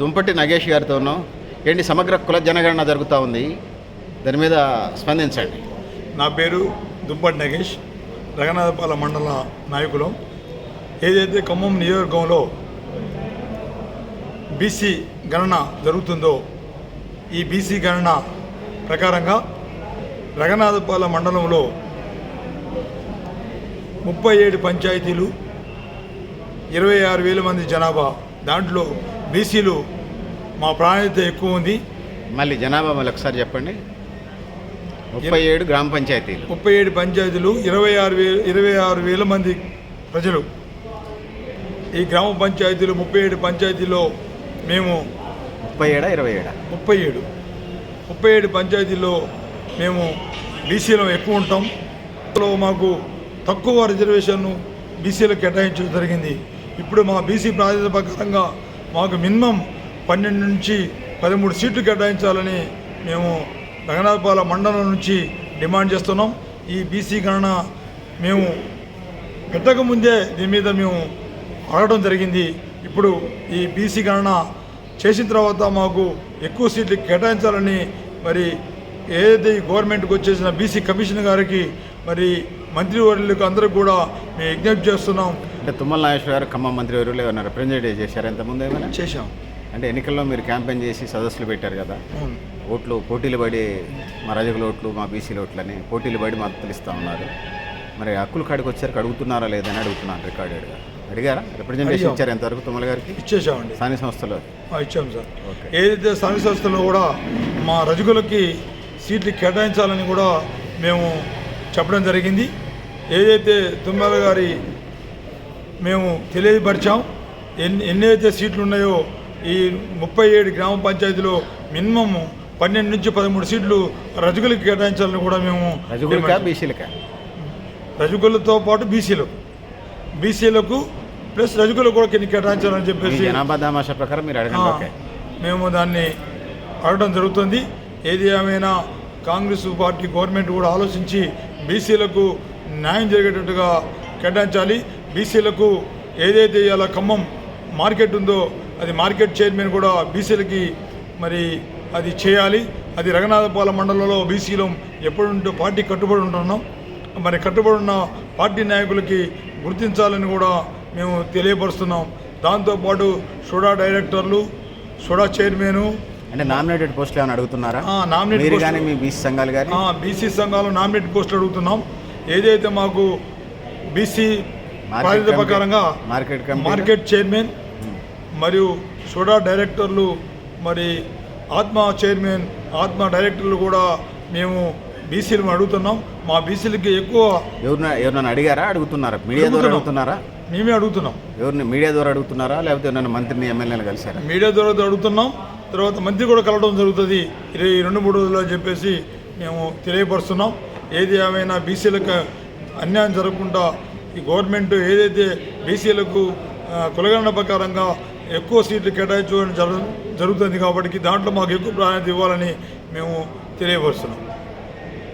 దుంపటి నగేష్ గారితో ఉన్నాం. ఏంటి సమగ్ర కుల జనగణన జరుగుతూ ఉంది. దాని మీద స్పందించండి. నా పేరు దుంపటి నగేష్ రంగనాథపాల మండల నాయకులం. ఏదైతే ఖమ్మం నియోజకవర్గంలో బీసీ గణన జరుగుతుందో ఈ బీసీ గణన ప్రకారంగా రంగనాథపాల మండలంలో ముప్పై ఏడు పంచాయతీలు ఇరవై ఆరు వేల మంది జనాభా దాంట్లో బీసీలు మా ప్రాధాన్యత ఎక్కువ ఉంది. మళ్ళీ జనాభా మళ్ళీ ఒకసారి చెప్పండి. ముప్పై ఏడు గ్రామ పంచాయతీలు. ముప్పై ఏడు పంచాయతీలు ఇరవై ఆరు వేల ఇరవై ఆరు వేల మంది ప్రజలు. ఈ గ్రామ పంచాయతీలు ముప్పై ఏడు పంచాయతీలో మేము ముప్పై ఏడా ఇరవై ఏడా? ముప్పై ఏడు. ముప్పై ఏడు పంచాయతీల్లో మేము బీసీలో ఎక్కువ ఉంటాం. అందులో మాకు తక్కువ రిజర్వేషన్ను బీసీలకు కేటాయించడం జరిగింది. ఇప్పుడు మా బీసీ ప్రాధాన్యత ప్రకారంగా మాకు మినిమం పన్నెండు నుంచి పదమూడు సీట్లు కేటాయించాలని మేము రంగనాథపాల మండలం నుంచి డిమాండ్ చేస్తున్నాం. ఈ బీసీ గణన మేము పెట్టకముందే దీని మీద మేము అడగడం జరిగింది. ఇప్పుడు ఈ బీసీ గణన చేసిన తర్వాత మాకు ఎక్కువ సీట్లు కేటాయించాలని మరి ఏదైతే గవర్నమెంట్కి వచ్చేసిన బీసీ కమిషన్ గారికి మరి మంత్రివర్యులకు అందరికి కూడా మేము విజ్ఞప్తి చేస్తున్నాం. అంటే తుమ్మల నాగేశ్వర గారు ఖమ్మం మంత్రి ఎవరు ఏమన్నా రిప్రజెంటేటివ్ చేశారు ఇంతకుముందు ఏమైనా? చేశాం. అంటే ఎన్నికల్లో మీరు క్యాంపెయిన్ చేసి సదస్సులు పెట్టారు కదా. ఓట్లు పోటీలు పడి మా రజకుల ఓట్లు మా బీసీల ఓట్లని పోటీలు పడి మద్దతులు ఇస్తూ ఉన్నారు. మరి హక్కుల కాడికి వచ్చారు అడుగుతున్నారా లేదని అడుగుతున్నాను రికార్డెడ్గా అడిగారా. రిప్రజెంటేషన్. ఇచ్చారు ఎంతవరకు తుమ్మల గారికి? ఇచ్చేసామండి. స్థానిక సంస్థలో? ఇచ్చాం సార్. ఏదైతే స్థానిక సంస్థలో కూడా మా రజకులకి సీట్లు కేటాయించాలని కూడా మేము చెప్పడం జరిగింది. ఏదైతే తుమ్మల గారి మేము తెలియపరిచాం. ఎన్ని ఎన్నైతే సీట్లు ఉన్నాయో ఈ ముప్పై ఏడు గ్రామ పంచాయతీలో మినిమం పన్నెండు నుంచి పదమూడు సీట్లు రజకులకు కేటాయించాలని కూడా మేము బీసీలకా? రజకులతో పాటు బీసీలకు బీసీలకు ప్లస్ రజకులకు కూడా కింద కేటాయించాలని చెప్పేసి ప్రకారం మీరు అడగండి మేము దాన్ని అడగడం జరుగుతుంది. ఏది ఏమైనా కాంగ్రెస్ పార్టీ గవర్నమెంట్ కూడా ఆలోచించి బీసీలకు న్యాయం జరిగేటట్టుగా కేటాయించాలి. బీసీలకు ఏదైతే ఇలా ఖమ్మం మార్కెట్ ఉందో అది మార్కెట్ చైర్మన్ కూడా బీసీలకి మరి అది చేయాలి. అది రఘునాథపాల మండలంలో బీసీలో ఎప్పుడు పార్టీ కట్టుబడి ఉంటున్నాం. మరి కట్టుబడి ఉన్న పార్టీ నాయకులకి గుర్తించాలని కూడా మేము తెలియపరుస్తున్నాం. దాంతోపాటు సోడా డైరెక్టర్లు సోడా చైర్మను అంటే నామినేటెడ్ పోస్టులు ఏమైనా అడుగుతున్నారా? ఆ, నామినేట్ మీరు పోస్టులు. కానీ మీ బీసీ సంఘాలు కానీ? బీసీ సంఘాలు నామినేట్ పోస్టులు అడుగుతున్నాం. ఏదైతే మాకు బీసీ బాధ్యత ప్రకారంగా మార్కెట్ మార్కెట్ చైర్మన్ మరియు సోడా డైరెక్టర్లు మరి ఆత్మ చైర్మన్ ఆత్మ డైరెక్టర్లు కూడా మేము బీసీలను అడుగుతున్నాం. మా బీసీలకి ఎక్కువ ఎవరిన ఎవరినైనా అడిగారా? అడుగుతున్నారా? మీడియా ద్వారా అడుగుతున్నాం. అడుగుతున్నారా? మేమే అడుగుతున్నాం. ఎవరిని మీడియా ద్వారా అడుగుతున్నారా? లేకపోతే ఎవరైనా మంత్రిని ఎమ్మెల్యేలు కలిసారా మీడియా ద్వారా అడుగుతున్నాం. తర్వాత మంత్రి కూడా కలవడం జరుగుతుంది. ఇరవై రెండు మూడు రోజులు అని చెప్పేసి మేము తెలియపరుస్తున్నాం. ఏది ఏమైనా బీసీలకు అన్యాయం జరగకుండా ఈ గవర్నమెంట్ ఏదైతే బీసీలకు ఆ, కులగణన ప్రకారంగా ఎక్కువ సీట్లు కేటాయించడం జరుగుతుంది కాబట్టి దాంట్లో మాకు ఎక్కువ ప్రాధాన్యత ఇవ్వాలని మేము తెలియపరుస్తున్నాం.